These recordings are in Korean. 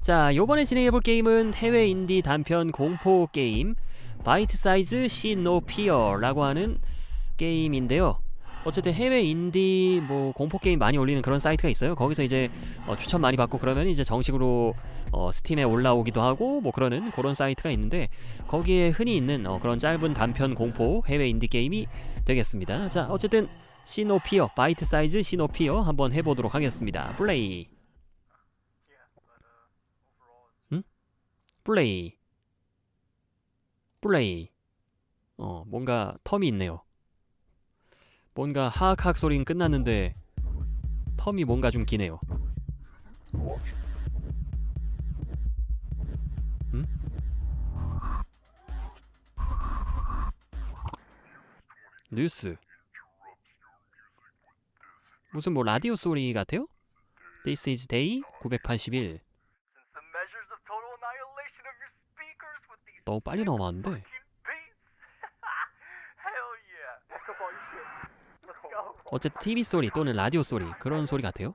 자, 요번에 진행해 볼 게임은 해외 인디 단편 공포 게임 바이트 사이즈 시노 피어라고 하는 게임인데요. 어쨌든 해외 인디 뭐 공포 게임 많이 올리는 그런 사이트가 있어요. 거기서 이제 어, 추천 많이 받고 그러면 이제 정식으로 어, 스팀에 올라오기도 하고 뭐 그러는 그런 사이트가 있는데 거기에 흔히 있는 어, 그런 짧은 단편 공포 해외 인디 게임이 되겠습니다. 자, 어쨌든 시노피어 바이트 사이즈 시노피어 한번 해보도록 하겠습니다. 플레이. 플레이. 플레이. 어 뭔가 텀이 있네요. 뭔가 하악하악 소리는 끝났는데 텀이 뭔가 좀 기네요. 음? 뉴스. 무슨 뭐 라디오 소리 같아요? This is day 981 너무 빨리 넘어왔는데. 어쨌든 TV 소리 또는 라디오 소리 그런 소리 같아요.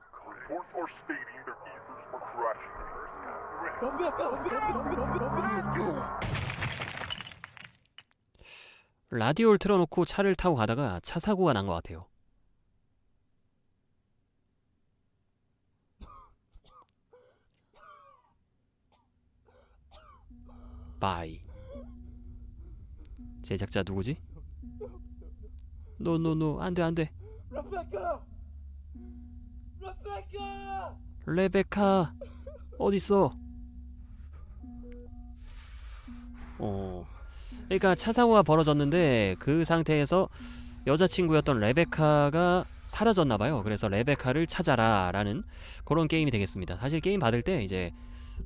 라디오를 틀어놓고 차를 타고 가다가 차 사고가 난 것 같아요. 바이. 제작자 누구지? 노노노 안돼 안돼. Rebecca! Rebecca! 레베카 어딨어? 어. 그러니까 차 사고가 벌어졌는데 그 상태에서 여자친구였던 레베카가 사라졌나 봐요. 그래서 레베카를 찾아라 라는 그런 게임이 되겠습니다. 사실 게임 받을 때 이제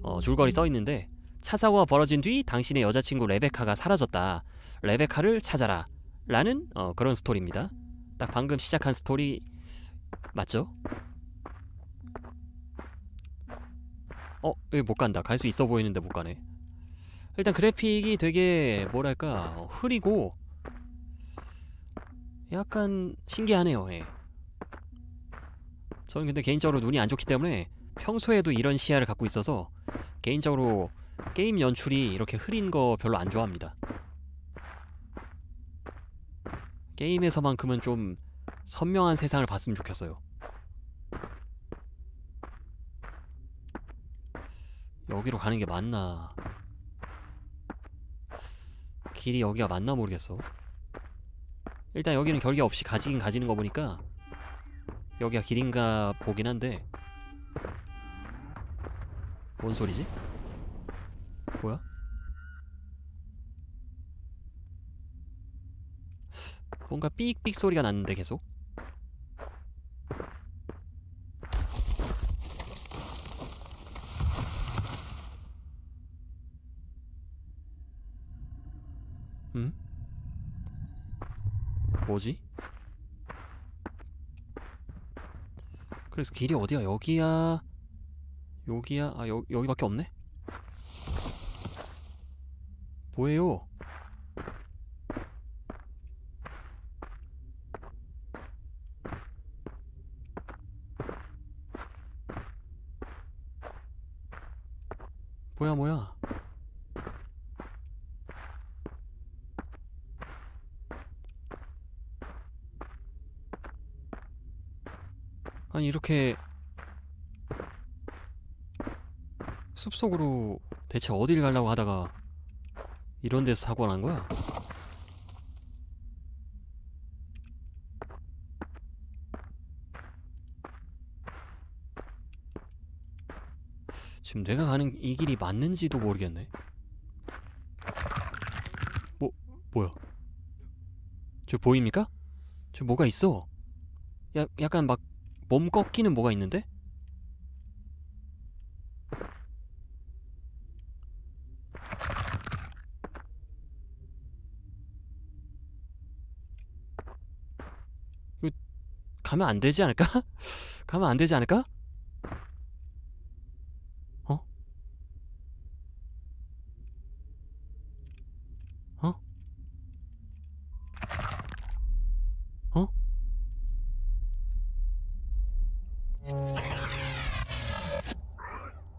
어, 줄거리 써 있는데 차 사고가 벌어진 뒤 당신의 여자친구 레베카가 사라졌다. 레베카를 찾아라 라는 어, 그런 스토리입니다. 딱 방금 시작한 스토리 맞죠? 어, 여기 못 간다. 갈 수 있어 보이는데 못 가네. 일단 그래픽이 되게 뭐랄까 어, 흐리고 약간 신기하네요. 예. 저는 근데 개인적으로 눈이 안 좋기 때문에 평소에도 이런 시야를 갖고 있어서 개인적으로 게임 연출이 이렇게 흐린 거 별로 안 좋아합니다. 게임에서만큼은 좀 선명한 세상을 봤으면 좋겠어요. 여기로 가는 게 맞나? 길이 여기가 맞나 모르겠어. 일단 여기는 결계 없이 가지긴 가지는 거 보니까 여기가 길인가 보긴 한데 뭔 소리지? 뭐야? 뭔가 삑삑 소리가 났는데 계속 음? 뭐지? 그래서 길이 어디야? 여기야? 여기야? 아, 여, 여기밖에 없네? 뭐예요? 뭐야, 뭐야? 아니 이렇게 숲속으로 대체 어딜 가려고 하다가 이런 데서 사고가 난 거야? 지금 내가 가는 이 길이 맞는지도 모르겠네. 뭐 뭐야? 저 보입니까? 저 뭐가 있어? 야, 약간 막 몸 꺾이는 뭐가 있는데? 가면 안 되지 않을까? 가면 안 되지 않을까? 어? 어? 어?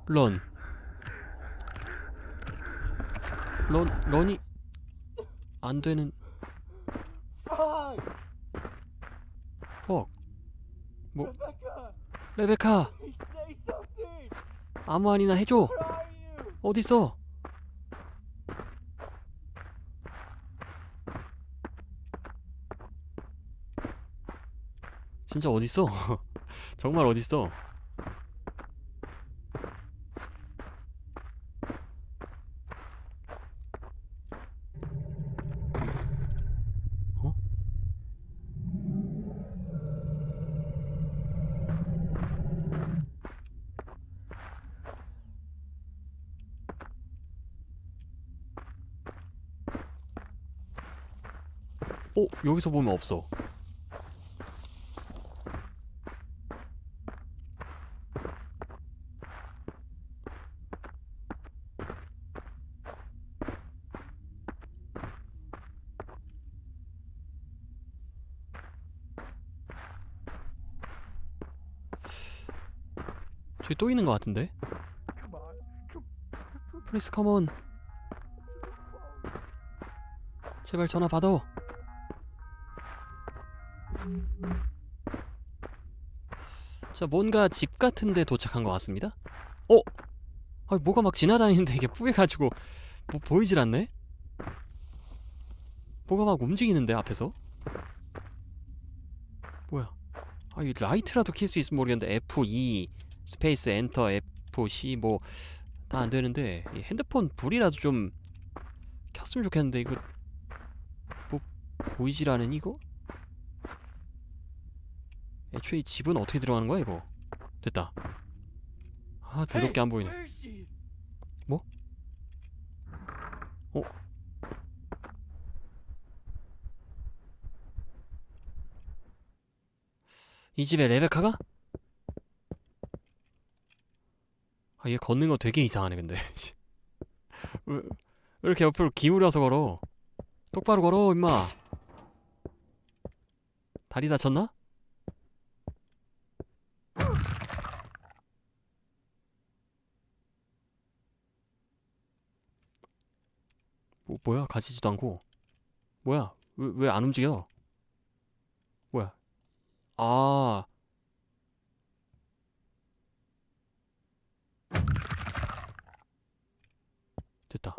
런 런 런이 안 되는 Hi, 퍽 Rebecca. 레베카 Say something. 아무 말이나 해줘 Where are you? 어딨어 진짜 어딨어 정말 어딨어 어? 어? 여기서 보면 없어 저기 또 있는 것 같은데? 플리스 컴온 제발 전화 받아 자 뭔가 집 같은데 도착한 것 같습니다 어? 아 뭐가 막 지나다니는데 이게 뿌개가지고 뭐 보이질 않네? 뭐가 막 움직이는데 앞에서? 뭐야 아 이 라이트라도 킬 수 있으면 모르겠는데 F2 스페이스 엔터 F-C 뭐다 안 되는데 이 핸드폰 불이라도 좀 켰으면 좋겠는데 이거 뭐 보이질 않은 이거? 애초에 이 집은 어떻게 들어가는 거야 이거? 됐다. 아 더럽게 안 보이네. Is she? 이 집에 레베카가? 아 얘 걷는 거 되게 이상하네 근데. 왜, 왜 이렇게 옆으로 기울여서 걸어? 똑바로 걸어 임마. 다리 다쳤나? 뭐, 뭐야 가지지도 않고 뭐야 왜 왜 안 움직여? 뭐야? 아 됐다.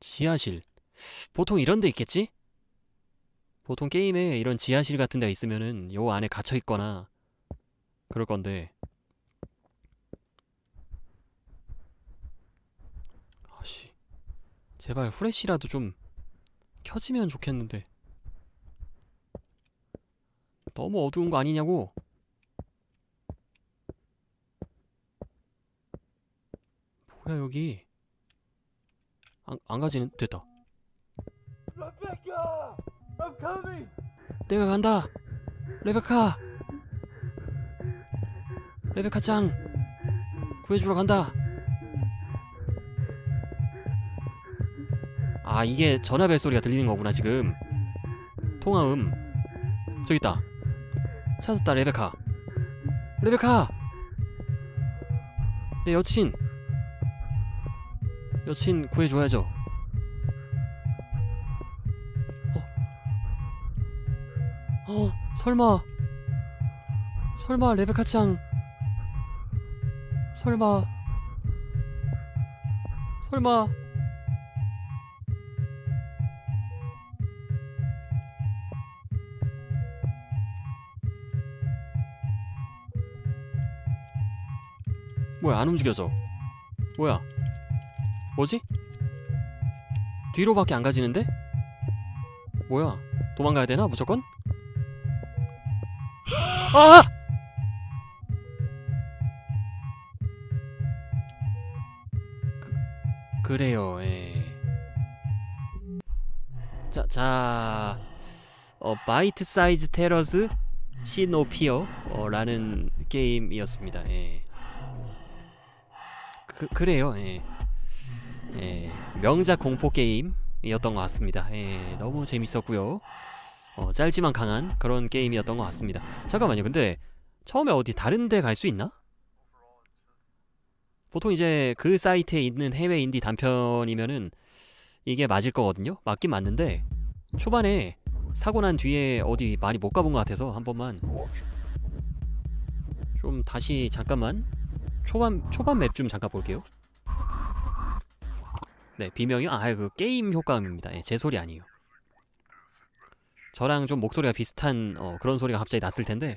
지하실. 보통 이런 데 있겠지? 보통 게임에 이런 지하실 같은 데 있으면은 요 안에 갇혀 있거나 그럴 건데. 아씨. 제발 후레쉬라도 좀 켜지면 좋겠는데. 너무 어두운 거 아니냐고. 뭐야 여기? 안, 안 가지는 됐다. 내가 간다. 레베카. 레베카 짱. 구해주러 간다. 아 이게 전화벨 소리가 들리는 거구나 지금. 통화음. 저기 있다. 찾았다 레베카. 레베카. 내 여친. 여친 구해줘야죠. 어, 설마. 설마 레베카 짱. 설마. 설마. 뭐야 안 움직여져 뭐야 뭐지? 뒤로밖에 안 가지는데? 뭐야 도망가야 되나 무조건? 아! 그, 그래요, 예. 자, 자, 어, 바이트 사이즈 테러스 시노피어 어, 라는 게임이었습니다. 예. 그, 그래요, 예. 예. 명작 공포 게임이었던 것 같습니다. 예. 너무 재밌었고요. 어, 짧지만 강한 그런 게임이었던 것 같습니다. 잠깐만요. 근데 처음에 어디 다른 데 갈 수 있나? 보통 이제 그 사이트에 있는 해외 인디 단편이면은 이게 맞을 거거든요. 맞긴 맞는데 초반에 사고 난 뒤에 어디 많이 못 가본 것 같아서 한 번만 좀 다시 잠깐만 초반 초반 맵 좀 잠깐 볼게요. 네 비명이 아그 게임 효과음입니다. 예, 제 소리 아니에요. 저랑 좀 목소리가 비슷한 어, 그런 소리가 갑자기 났을 텐데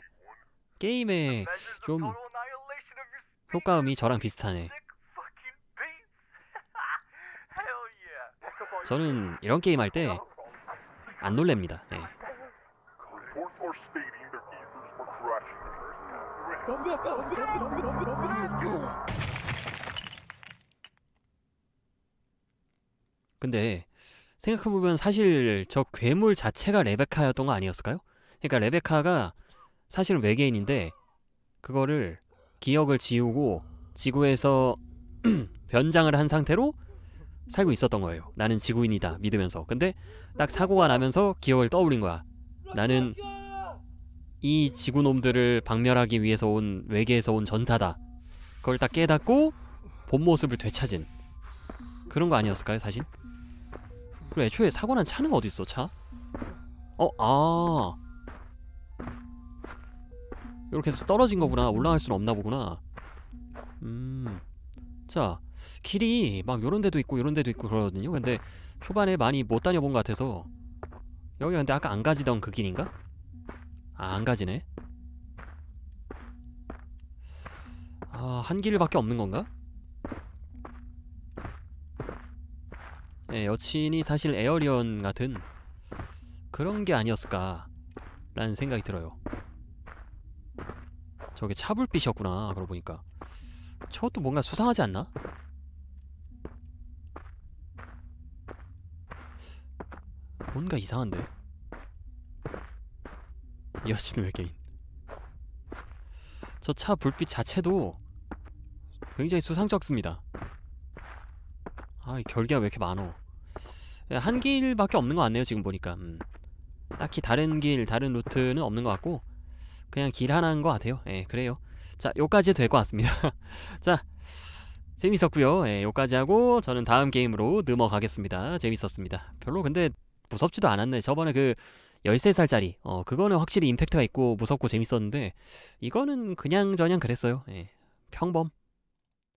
of 좀 효과음이 저랑 비슷하네. 저는 이런 게임 할 때 안 놀랍니다. 예. 근데 생각해보면 사실 저 괴물 자체가 레베카였던 거 아니었을까요? 그러니까 레베카가 사실은 외계인인데 그거를 기억을 지우고 지구에서 변장을 한 상태로 살고 있었던 거예요. 나는 지구인이다 믿으면서. 근데 딱 사고가 나면서 기억을 떠올린 거야. 나는 이 지구놈들을 박멸하기 위해서 온 외계에서 온 전사다. 그걸 딱 깨닫고 본 모습을 되찾은 그런 거 아니었을까요, 사실? 그리고 애초에 사고 난 차는 어디 있어, 차? 어, 아. 이렇게 해서 떨어진 거구나. 올라갈 수는 없나 보구나. 음. 자, 길이 막 요런 데도 있고 요런 데도 있고 그러거든요. 근데 초반에 많이 못 다녀본 것 같아서 여기 근데 아까 안 가지던 그 길인가? 아, 안 가지네. 아, 한 길밖에 없는 건가? 예, 여친이 사실 에어리언 같은 그런 게 아니었을까 라는 생각이 들어요. 저게 차불빛이었구나. 그러고 보니까 저것도 뭔가 수상하지 않나? 뭔가 이상한데. 여친 외계인. 저 차 불빛 자체도 굉장히 수상쩍습니다. 아, 이 결계가 왜 이렇게 많어? 예, 한 길밖에 없는 것 같네요. 지금 보니까. 음. 딱히 다른 길, 다른 루트는 없는 것 같고 그냥 길 하나인 것 같아요. 예, 그래요. 자, 요까지 될 것 같습니다. 자, 재밌었고요. 예, 요까지 하고 저는 다음 게임으로 넘어가겠습니다. 재밌었습니다. 별로 근데 무섭지도 않았네. 저번에 그 13살짜리 어 그거는 확실히 임팩트가 있고 무섭고 재밌었는데 이거는 그냥 저냥 그랬어요. 예. 평범.